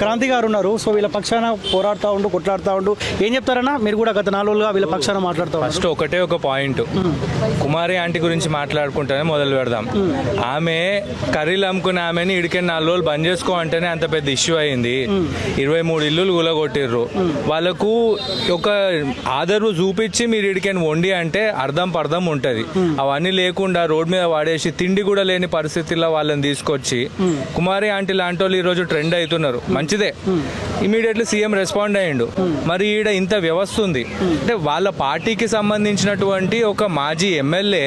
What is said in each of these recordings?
క్రాంతి గారు ఉన్నారు. సో వీళ్ళ పక్షాన పోరాడుతూ ఉండు కొట్లాడుతూ ఉండు. ఏం చెప్తారన్నా? మీరు కూడా గత నాలుగు రోజులుగా వీళ్ళ పక్షాన మాట్లాడుతూ ఫస్ట్ ఒకటే ఒక పాయింట్. కుమారి ఆంటీ గురించి మాట్లాడుకుంటేనే మొదలు పెడదాం. ఆమె కర్రీలు అమ్ముకునే ఆమెని ఇడికే నాలుగు రోజులు బంద్ చేసుకో అంటేనే అంత పెద్ద ఇష్యూ అయింది. ఇరవై మూడు ఇల్లులు గులగొట్టిర్రు. వాళ్ళకు ఒక ఆదరు చూపించి మీరు ఇడికని వండి అంటే అర్థం పర్థం ఉంటది. అవన్నీ లేకుండా రోడ్ మీద వాడేసి తిండి కూడా లేని పరిస్థితుల్లో వాళ్ళని తీసుకొచ్చి కుమారి ఆంటీ లాంటి వాళ్ళు ఈ రోజు ట్రెండ్ అవుతున్నారు. మంచిదే. ఇమీడియట్లీ సీఎం రెస్పాండ్ అయ్యిండు. మరి ఈడ ఇంత వ్యవస్థ ఉంది. అంటే వాళ్ళ పార్టీకి సంబంధించినటువంటి ఒక మాజీ ఎమ్మెల్యే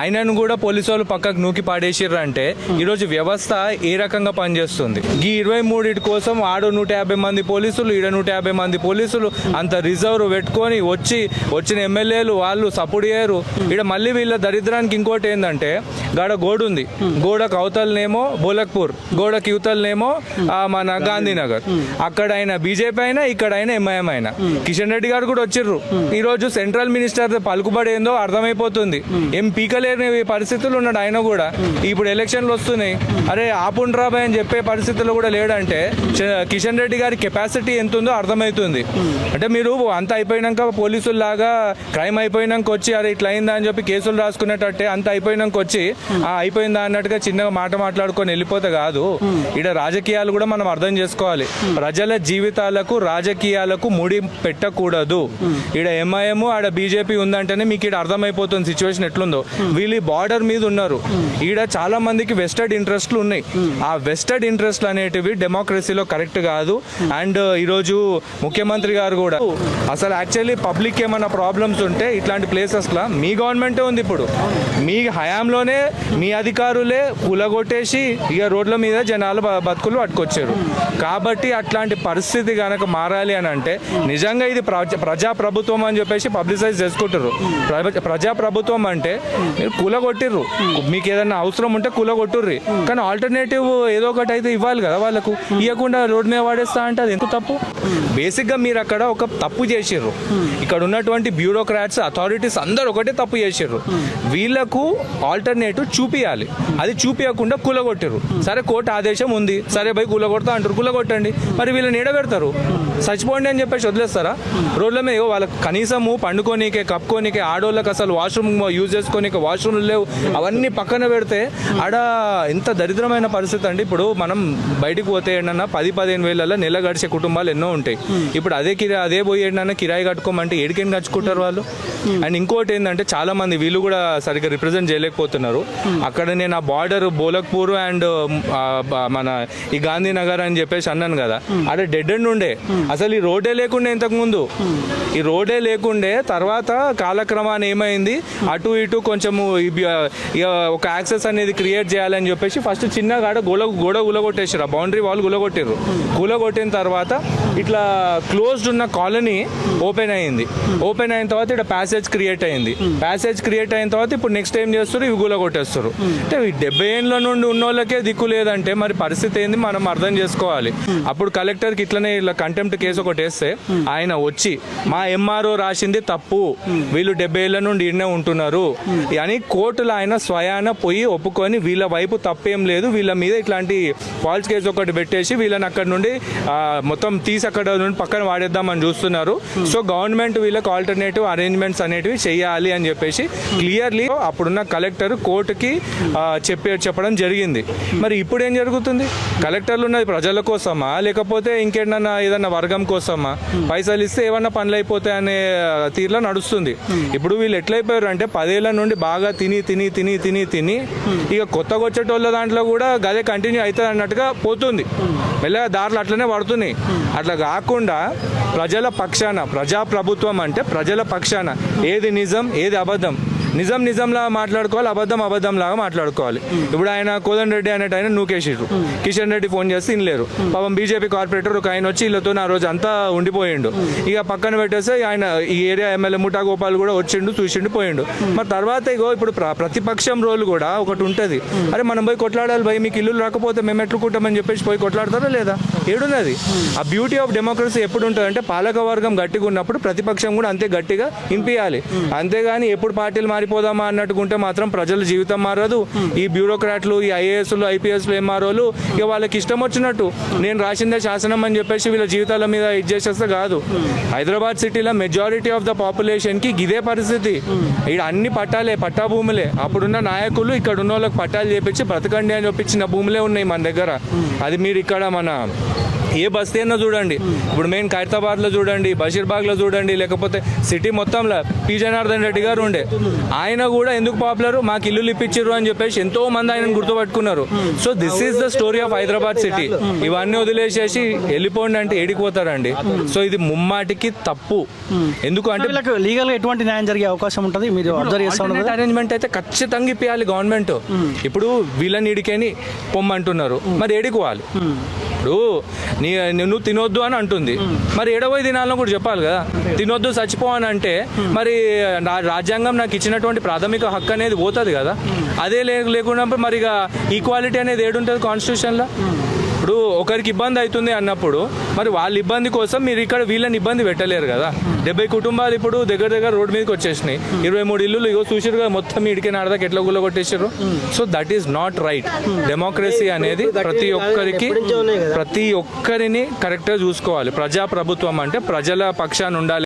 ఆయనను కూడా పోలీసు వాళ్ళు పక్కకు నూకి పాడేసిర్రు అంటే ఈరోజు వ్యవస్థ ఏ రకంగా పనిచేస్తుంది? ఈ ఇరవై మూడింటి కోసం ఆడు నూట యాభై మంది పోలీసులు ఈడ నూట యాభై మంది పోలీసులు అంత రిజర్వ్ పెట్టుకొని వచ్చి వచ్చిన ఎమ్మెల్యేలు వాళ్ళు సపోర్ట్ చేయరు. ఈడ మళ్ళీ వీళ్ళ దరిద్రానికి ఇంకోటి ఏంటంటే గాడ గోడ ఉంది గోడకు అవతలనేమో బోలక్పూర్ గోడకి యువతలనేమో మన గాంధీనగర్. అక్కడ అయినా బీజేపీ అయినా ఇక్కడ అయినా ఎంఐఎం అయినా. కిషన్ రెడ్డి గారు కూడా వచ్చిర్రు. ఈ రోజు సెంట్రల్ మినిస్టర్ పలుకుబడి ఏందో అర్థమైపోతుంది. ఏం పీకలేని పరిస్థితులు ఉన్నాడు ఆయన కూడా. ఇప్పుడు ఎలక్షన్లు వస్తున్నాయి. అరే ఆపుండ్రాబాయ్ అని చెప్పే పరిస్థితుల్లో కూడా లేడంటే కిషన్ రెడ్డి గారి కెపాసిటీ ఎంత ఉందో అర్థమవుతుంది అంటే మీరు అంత అయిపోయినాక పోలీసులు లాగా క్రైమ్ అయిపోయినాక వచ్చి అరే ఇట్లా అయిందా? అని చెప్పి కేసులు రాసుకునేటట్టే అంత అయిపోయినాక వచ్చి ఆ అయిపోయిందా? అన్నట్టుగా చిన్నగా మాట మాట్లాడుకొని వెళ్ళిపోతే కాదు. ఇక్కడ రాజకీయాలు కూడా మనం అర్థం చేసుకోవాలి. ప్రజల జీవితాలకు రాజకీయాలకు ముడి పెట్టకూడదు. ఈడ ఎంఐఎం ఆడ బీజేపీ ఉందంటేనే మీకు ఇక్కడ అర్థమైపోతుంది సిచ్యువేషన్ ఎట్లుందో. వీళ్ళు బార్డర్ మీద ఉన్నారు. ఈడ చాలా మందికి వెస్టెడ్ ఇంట్రెస్ట్లు ఉన్నాయి. ఆ వెస్టెడ్ ఇంట్రెస్ట్లు అనేటివి డెమోక్రసీలో కరెక్ట్ కాదు. అండ్ ఈరోజు ముఖ్యమంత్రి గారు కూడా అసలు యాక్చువల్లీ పబ్లిక్ ఏమైనా ప్రాబ్లమ్స్ ఉంటే ఇట్లాంటి ప్లేసెస్లో మీ గవర్నమెంటే ఉంది ఇప్పుడు. మీ హయాంలోనే మీ అధికారులే కూలగొట్టేసి ఇక రోడ్ల మీద జనాలు బతుకులు పట్టుకొచ్చారు. కాబట్టి కాబట్టి అట్లాంటి పరిస్థితి కనుక మారాలి అని అంటే నిజంగా ఇది ప్రజాప్రభుత్వం ప్రజా ప్రభుత్వం అని చెప్పేసి పబ్లిసైజ్ చేసుకుంటారు ప్ర- ప్రజా ప్రభుత్వం అంటే మీరు కూలగొట్టిర్రు. మీకు ఏదైనా అవసరం ఉంటే కూలగొట్టుర్రి. కానీ ఆల్టర్నేటివ్ ఏదో ఒకటి అయితే ఇవ్వాలి కదా వాళ్ళకు. ఇవ్వకుండా రోడ్డు మీద వాడేస్తా అంటే అది ఎందుకు తప్పు? బేసిక్గా మీరు అక్కడ ఒక తప్పు చేసిర్రు. ఇక్కడ ఉన్నటువంటి బ్యూరోక్రాట్స్ అథారిటీస్ అందరు ఒకటే తప్పు చేసిర్రు. వీళ్ళకు ఆల్టర్నేటివ్ చూపియాలి. అది చూపించకుండా కూలగొట్టిర్రు. సరే కోర్టు ఆదేశం ఉంది. సరే పోయి కూలగొడతా అంటారు. పెట్టండి మరి వీళ్ళని ఎడబెడతారు చచ్చిపోండి అని చెప్పేసి వదిలేస్తారా? రోడ్ల మీద వాళ్ళకి కనీసము పండుకోనికే కప్పుకోనీకే ఆడోళ్ళకి అసలు వాష్రూమ్ యూజ్ చేసుకోనీకే వాష్రూమ్లు లేవు. అవన్నీ పక్కన పెడితే ఆడ ఎంత దరిద్రమైన పరిస్థితి అండి. ఇప్పుడు మనం బయటకు పోతే ఏంటన్నా పది పదిహేను వేలలో నెల గడిచే కుటుంబాలు ఎన్నో ఉంటాయి. ఇప్పుడు అదే కిరా అదే పోయి ఏంటన్నా కిరాయి కట్టుకోమంటే ఏడికేం కట్టుకుంటారు వాళ్ళు? అండ్ ఇంకోటి ఏంటంటే చాలా మంది వీళ్ళు కూడా సరిగ్గా రిప్రజెంట్ చేయలేకపోతున్నారు. అక్కడ నేను ఆ బార్డర్ బోలక్పూర్ అండ్ మన ఈ గాంధీనగర్ అని చెప్పేసి అన్నాను కదా అక్కడ డెడ్ ఎండ్ ఉండే. అసలు ఈ రోడ్డే లేకుండే ఇంతకు ముందు ఈ రోడ్డే లేకుండే తర్వాత కాలక్రమాన్ని ఏమైంది అటు ఇటు కొంచెము ఒక యాక్సెస్ అనేది క్రియేట్ చేయాలని చెప్పేసి ఫస్ట్ చిన్న గాడ గోడ గోడ గులగొట్టేసారు ఆ బౌండరీ వాల్ గులగొట్టారు గులగొట్టిన తర్వాత ఇట్లా క్లోజ్డ్ ఉన్న కాలనీ ఓపెన్ అయింది. ఓపెన్ అయిన తర్వాత ఇక్కడ ప్యాసేజ్ క్రియేట్ అయింది. ప్యాసేజ్ క్రియేట్ అయిన తర్వాత ఇప్పుడు నెక్స్ట్ ఏం చేస్తారు ఇవి గులగొట్టేస్తారు అంటే డెబ్బై ఏళ్ళ నుండి ఉన్న వాళ్ళకే దిక్కు లేదంటే మరి పరిస్థితి ఏంది? మనం అర్థం చేసుకోవాలి. అప్పుడు కలెక్టర్కి ఇట్లనే ఇలా కంటెంప్ట్ కేసు ఒకటి వేస్తే ఆయన వచ్చి మా ఎంఆర్ఓ రాసింది తప్పు. వీళ్ళు డెబ్బై ఏళ్ళ నుండి ఇన్నే ఉంటున్నారు. అని కోర్టులో ఆయన స్వయాన పోయి ఒప్పుకొని వీళ్ళ వైపు తప్పేం లేదు. వీళ్ళ మీద ఇట్లాంటి ఫాల్స్ కేసు ఒకటి పెట్టేసి వీళ్ళని అక్కడ నుండి మొత్తం తీసి అక్కడ నుండి పక్కన వాడేద్దామని చూస్తున్నారు. సో గవర్నమెంట్ వీళ్ళకి ఆల్టర్నేటివ్ అరేంజ్మెంట్స్ అనేటివి చేయాలి అని చెప్పేసి క్లియర్లీ అప్పుడున్న కలెక్టర్ కోర్టుకి చెప్పే చెప్పడం జరిగింది. మరి ఇప్పుడు ఏం జరుగుతుంది కలెక్టర్లు ఉన్నది ప్రజల కోసం. కోసమా? లేకపోతే ఇంకేదన్నా ఏదన్నా వర్గం కోసమా? పైసలు ఇస్తే ఏమన్నా పనులు అయిపోతాయి అనే తీరులో నడుస్తుంది. ఇప్పుడు వీళ్ళు ఎట్లయిపోయారు అంటే పదేళ్ళ నుండి బాగా తిని తిని తిని తిని తిని ఇక కొత్తగా వచ్చేటోళ్ళ దాంట్లో కూడా గదే కంటిన్యూ అవుతుంది అన్నట్టుగా పోతుంది మెల్లగా దారులు అట్లనే పడుతున్నాయి. అట్లా కాకుండా ప్రజల పక్షాన ప్రజాప్రభుత్వం అంటే ప్రజల పక్షాన ఏది నిజం ఏది అబద్ధం? నిజం నిజంలా మాట్లాడుకోవాలి అబద్ధం అబద్ధం లాగా మాట్లాడుకోవాలి. ఇప్పుడు ఆయన కోదండ రెడ్డి అనేట ఆయన నూకేసిర్రు. కిషన్ రెడ్డి ఫోన్ చేస్తే ఇనలేరు. పాపం బీజేపీ కార్పొరేటర్ ఒక ఆయన వచ్చి వీళ్ళతో ఆ రోజు అంతా ఉండిపోయిండు. ఇక పక్కన పెట్టేస్తే ఆయన ఈ ఏరియా ఎమ్మెల్యే ముఠా గోపాల్ కూడా వచ్చిండు చూసిండు పోయిండు. మరి తర్వాత ఇగో ఇప్పుడు ప్ర- ప్రతిపక్షం రోల్ కూడా ఒకటి ఉంటుంది. అరే మనం పోయి కొట్లాడాలి భయ్ మీకు ఇల్లు రాకపోతే మేము ఎట్లుకుంటామని చెప్పేసి పోయి కొట్లాడతారా లేదా? ఏడున్నది. ఆ బ్యూటీ ఆఫ్ డెమోక్రసీ ఎప్పుడు ఉంటుంది అంటే పాలక వర్గం గట్టిగా ఉన్నప్పుడు ప్రతిపక్షం కూడా అంతే గట్టిగా ఇంపియాలి. అంతేగాని ఎప్పుడు పార్టీలు మారిపోదామా అన్నట్టుకుంటే మాత్రం ప్రజల జీవితం మారదు. ఈ బ్యూరోక్రాట్లు ఈ ఐఏఎస్లు ఐపీఎస్లు ఏం మారోలు? ఇక వాళ్ళకి ఇష్టం వచ్చినట్టు. నేను రాసిందే శాసనం అని చెప్పేసి వీళ్ళ జీవితాల మీద ఇది చేసేస్తే కాదు. హైదరాబాద్ సిటీలో మెజారిటీ ఆఫ్ ద పాపులేషన్కి ఇదే పరిస్థితి. ఇక్కడ అన్ని పట్టాలే పట్టా భూములే. అప్పుడున్న నాయకులు ఇక్కడ ఉన్న వాళ్ళకి పట్టాలు చేపించి బ్రతకండి అని చెప్పించిన భూములే ఉన్నాయి మన దగ్గర. అది మీరు ఇక్కడ మన ఏ బస్తీ అయినా చూడండి. ఇప్పుడు మెయిన్ ఖైరతాబాద్లో చూడండి బషీర్బాగ్లో చూడండి లేకపోతే సిటీ మొత్తంలో పి. జనార్దన్ రెడ్డి గారు ఉండే. ఆయన కూడా ఎందుకు పాపులర్? మాకు ఇల్లు ఇప్పించారు అని చెప్పేసి ఎంతో మంది ఆయన గుర్తుపట్టుకున్నారు. So this is the story of Hyderabad city ఇవన్నీ వదిలేసేసి వెళ్ళిపోండి అంటే ఏడిపోతారండి సో ఇది ముమ్మాటికి తప్పు. ఎందుకు అంటే లీగల్గా ఎటువంటి న్యాయం జరిగే అవకాశం ఉంటుంది? మీరు అబ్జర్వ్ అరేంజ్మెంట్ అయితే ఖచ్చితంగా ఇప్పియాలి గవర్నమెంట్. ఇప్పుడు వీళ్ళని ఇడికని పొమ్మంటున్నారు. మరి ఏడికోవాలి ఇప్పుడు నీ నువ్వు తినొద్దు అని అంటుంది. మరి ఏడవై దినాలను కూడా చెప్పాలి కదా. తినొద్దు చచ్చిపో అని అంటే మరి నా రాజ్యాంగం నాకు ఇచ్చినటువంటి ప్రాథమిక హక్కు అనేది పోతుంది కదా. అదే లే మరి ఇక ఈక్వాలిటీ అనేది ఏడుంటుంది కాన్స్టిట్యూషన్లో ఇప్పుడు ఒకరికి ఇబ్బంది అవుతుంది అన్నప్పుడు మరి వాళ్ళ ఇబ్బంది కోసం మీరు ఇక్కడ వీళ్ళని ఇబ్బంది పెట్టలేరు కదా. డెబ్బై కుటుంబాలు ఇప్పుడు దగ్గర దగ్గర రోడ్ మీదకి వచ్చేసినాయి. ఇరవై మూడు ఇల్లులు ఇగో చూసారు కదా మొత్తం ఇడికే నాడదాకా ఎట్లా గుల్ల కొట్టేసారు so that is not right democracy అనేది ప్రతి ఒక్కరికి ప్రతి ఒక్కరిని కరెక్ట్గా చూసుకోవాలి. ప్రజా ప్రభుత్వం అంటే ప్రజల పక్షాన్ని ఉండాలి.